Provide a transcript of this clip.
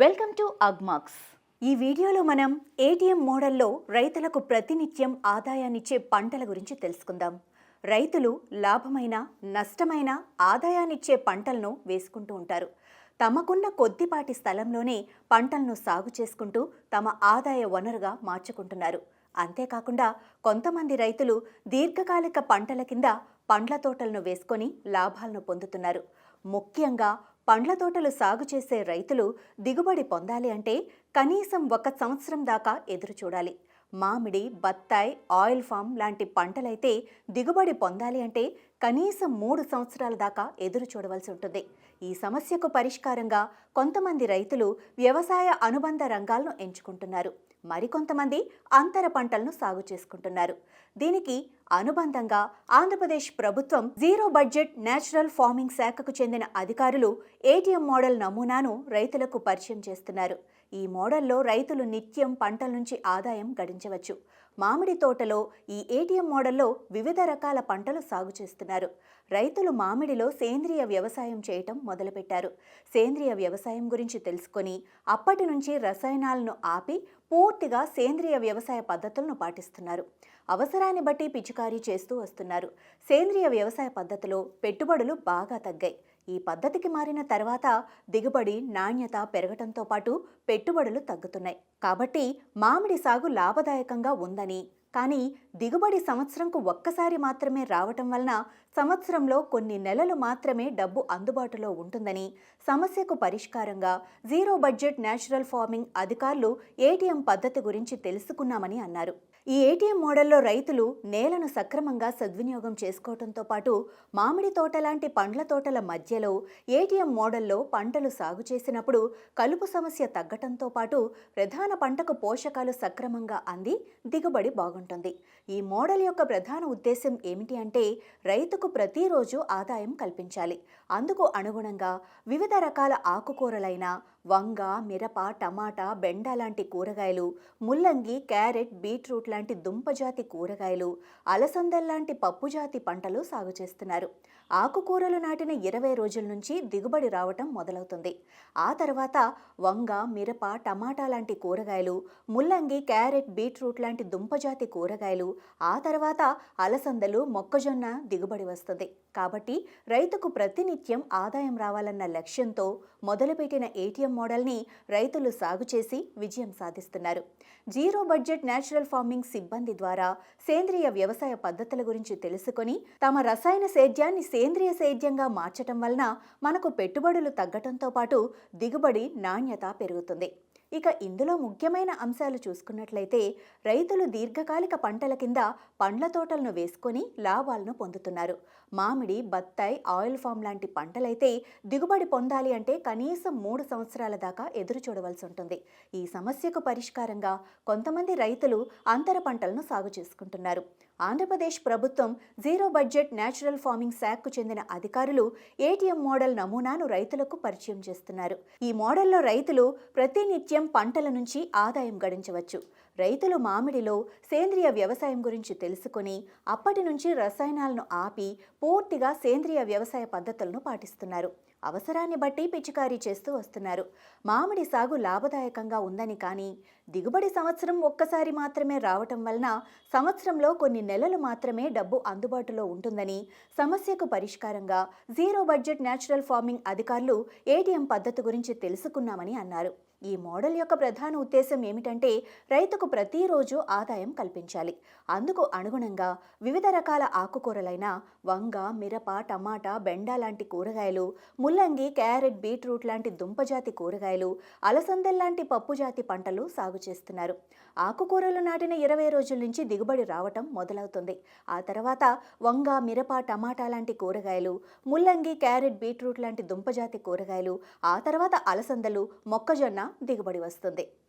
Welcome to Agmax. ఈ వీడియోలో మనం ఏటీఎం మోడల్లో రైతులకు ప్రతినిత్యం ఆదాయాన్నిచ్చే పంటల గురించి తెలుసుకుందాం. రైతులు లాభమైన నష్టమైన ఆదాయాన్నిచ్చే పంటలను వేసుకుంటూ ఉంటారు. తమకున్న కొద్దిపాటి స్థలంలోనే పంటలను సాగు చేసుకుంటూ తమ ఆదాయ వనరుగా మార్చుకుంటున్నారు. అంతేకాకుండా కొంతమంది రైతులు దీర్ఘకాలిక పంటల కింద పండ్ల తోటలను వేసుకొని లాభాలను పొందుతున్నారు. ముఖ్యంగా పండ్ల తోటలు సాగు చేసే రైతులు దిగుబడి పొందాలి అంటే కనీసం ఒక సంవత్సరం దాకా ఎదురు చూడాలి. మామిడి బత్తాయి ఆయిల్ ఫామ్ లాంటి పంటలైతే దిగుబడి పొందాలి అంటే కనీసం మూడు సంవత్సరాల దాకా ఎదురు చూడవలసి ఉంటుంది. ఈ సమస్యకు పరిష్కారంగా కొంతమంది రైతులు వ్యవసాయ అనుబంధ రంగాలను ఎంచుకుంటున్నారు. మరికొంతమంది అంతర పంటలను సాగు చేసుకుంటున్నారు. దీనికి అనుబంధంగా ఆంధ్రప్రదేశ్ ప్రభుత్వం జీరో బడ్జెట్ నేచురల్ ఫార్మింగ్ శాఖకు చెందిన అధికారులు ఏటీఎం మోడల్ నమూనాను రైతులకు పరిచయం చేస్తున్నారు. ఈ మోడల్లో రైతులు నిత్యం పంటల నుంచి ఆదాయం గడించవచ్చు. మామిడి తోటలో ఈ ఏటీఎం మోడల్లో వివిధ రకాల పంటలు సాగు చేస్తున్నారు. రైతులు మామిడిలో సేంద్రియ వ్యవసాయం చేయటం మొదలుపెట్టారు. సేంద్రియ వ్యవసాయం గురించి తెలుసుకొని అప్పటి నుంచి రసాయనాలను ఆపి పూర్తిగా సేంద్రియ వ్యవసాయ పద్ధతులను పాటిస్తున్నారు. అవసరాన్ని బట్టి పిచికారీ చేస్తూ వస్తున్నారు. సేంద్రియ వ్యవసాయ పద్ధతిలో పెట్టుబడులు బాగా తగ్గాయి. ఈ పద్ధతికి మారిన తర్వాత దిగుబడి నాణ్యత పెరగటంతో పాటు పెట్టుబడులు తగ్గుతున్నాయి. కాబట్టి మామిడి సాగు లాభదాయకంగా ఉందని కానీ దిగుబడి సంవత్సరంకు ఒక్కసారి మాత్రమే రావటం వలన సంవత్సరంలో కొన్ని నెలలు మాత్రమే డబ్బు అందుబాటులో ఉంటుందని సమస్యకు పరిష్కారంగా జీరో బడ్జెట్ నేచురల్ ఫార్మింగ్ అధికారులు ఏటీఎం పద్ధతి గురించి తెలుసుకున్నామని అన్నారు. ఈ ఏటీఎం మోడల్లో రైతులు నేలను సక్రమంగా సద్వినియోగం చేసుకోవడంతో పాటు మామిడి తోట లాంటి పండ్ల తోటల మధ్యలో ఏటీఎం మోడల్లో పంటలు సాగు చేసినప్పుడు కలుపు సమస్య తగ్గటంతో పాటు ప్రధాన పంటకు పోషకాలు సక్రమంగా అంది దిగుబడి బాగుంటుంది. ఈ మోడల్ యొక్క ప్రధాన ఉద్దేశం ఏమిటి అంటే రైతుకు ప్రతిరోజు ఆదాయం కల్పించాలి. అందుకు అనుగుణంగా వివిధ రకాల ఆకుకూరలైన వంగ మిరప టమాటా బెండ లాంటి కూరగాయలు ముల్లంగి క్యారెట్ బీట్రూట్ లాంటి దుంపజాతి కూరగాయలు అలసందల్లాంటి పప్పుజాతి పంటలు సాగు చేస్తున్నారు. ఆకుకూరలు నాటిన ఇరవై రోజుల నుంచి దిగుబడి రావటం మొదలవుతుంది. ఆ తర్వాత వంగ మిరప టమాటా లాంటి కూరగాయలు ముల్లంగి క్యారెట్ బీట్రూట్ లాంటి దుంపజాతి కూరగాయలు ఆ తర్వాత అలసందలు మొక్కజొన్న దిగుబడి వస్తుంది. కాబట్టి రైతుకు ప్రతినిత్యం ఆదాయం రావాలన్న లక్ష్యంతో మొదలుపెట్టిన ఏటీఎం మోడల్ని రైతులు సాగు చేసి విజయం సాధిస్తున్నారు. జీరో బడ్జెట్ నేచురల్ ఫార్మింగ్ సిబ్బంది ద్వారా సేంద్రియ వ్యవసాయ పద్ధతుల గురించి తెలుసుకొని తమ రసాయన సేద్యాన్ని సేంద్రియ సేద్యంగా మార్చటం వలన మనకు పెట్టుబడులు తగ్గటంతో పాటు దిగుబడి నాణ్యత పెరుగుతుంది. ఇక ఇందులో ముఖ్యమైన అంశాలు చూసుకున్నట్లయితే రైతులు దీర్ఘకాలిక పంటల కింద పండ్ల తోటలను వేసుకొని లాభాలను పొందుతున్నారు. మామిడి బత్తాయి ఆయిల్ ఫామ్ లాంటి పంటలైతే దిగుబడి పొందాలి అంటే కనీసం మూడు సంవత్సరాల దాకా ఎదురు చూడవలసి ఉంటుంది. ఈ సమస్యకు పరిష్కారంగా కొంతమంది రైతులు అంతర పంటలను సాగు చేసుకుంటున్నారు. ఆంధ్రప్రదేశ్ ప్రభుత్వం జీరో బడ్జెట్ నేచురల్ ఫార్మింగ్ శాఖకు చెందిన అధికారులు ఏటీఎం మోడల్ నమూనాను రైతులకు పరిచయం చేస్తున్నారు. ఈ మోడల్లో రైతులు ప్రతినిత్యం పంటల నుంచి ఆదాయం గడించవచ్చు. రైతులు మామిడిలో సేంద్రియ వ్యవసాయం గురించి తెలుసుకొని అప్పటి నుంచి రసాయనాలను ఆపి పూర్తిగా సేంద్రియ వ్యవసాయ పద్ధతులను పాటిస్తున్నారు. అవసరాన్ని బట్టి పిచికారీ చేస్తూ వస్తున్నారు. మామిడి సాగు లాభదాయకంగా ఉందని కానీ దిగుబడి సంవత్సరం ఒక్కసారి మాత్రమే రావటం వలన సంవత్సరంలో కొన్ని నెలలు మాత్రమే డబ్బు అందుబాటులో ఉంటుందని సమస్యకు పరిష్కారంగా జీరో బడ్జెట్ నేచురల్ ఫార్మింగ్ అధికారులు ఏటీఎం పద్ధతి గురించి తెలుసుకున్నామని అన్నారు. ఈ మోడల్ యొక్క ప్రధాన ఉద్దేశం ఏమిటంటే రైతుకు ప్రతిరోజు ఆదాయం కల్పించాలి. అందుకు అనుగుణంగా వివిధ రకాల ఆకుకూరలైన వంగ మిరప టమాటా బెండ లాంటి కూరగాయలు ముల్లంగి క్యారెట్ బీట్రూట్ లాంటి దుంపజాతి కూరగాయలు అలసందల్ లాంటి పప్పుజాతి పంటలు సాగు చేస్తున్నారు. ఆకుకూరలు నాటిన ఇరవై రోజుల నుంచి దిగుబడి రావటం మొదలవుతుంది. ఆ తర్వాత వంగ మిరప టమాటా లాంటి కూరగాయలు ముల్లంగి క్యారెట్ బీట్రూట్ లాంటి దుంపజాతి కూరగాయలు ఆ తర్వాత అలసందలు మొక్కజొన్న దిగుబడి వస్తుంది.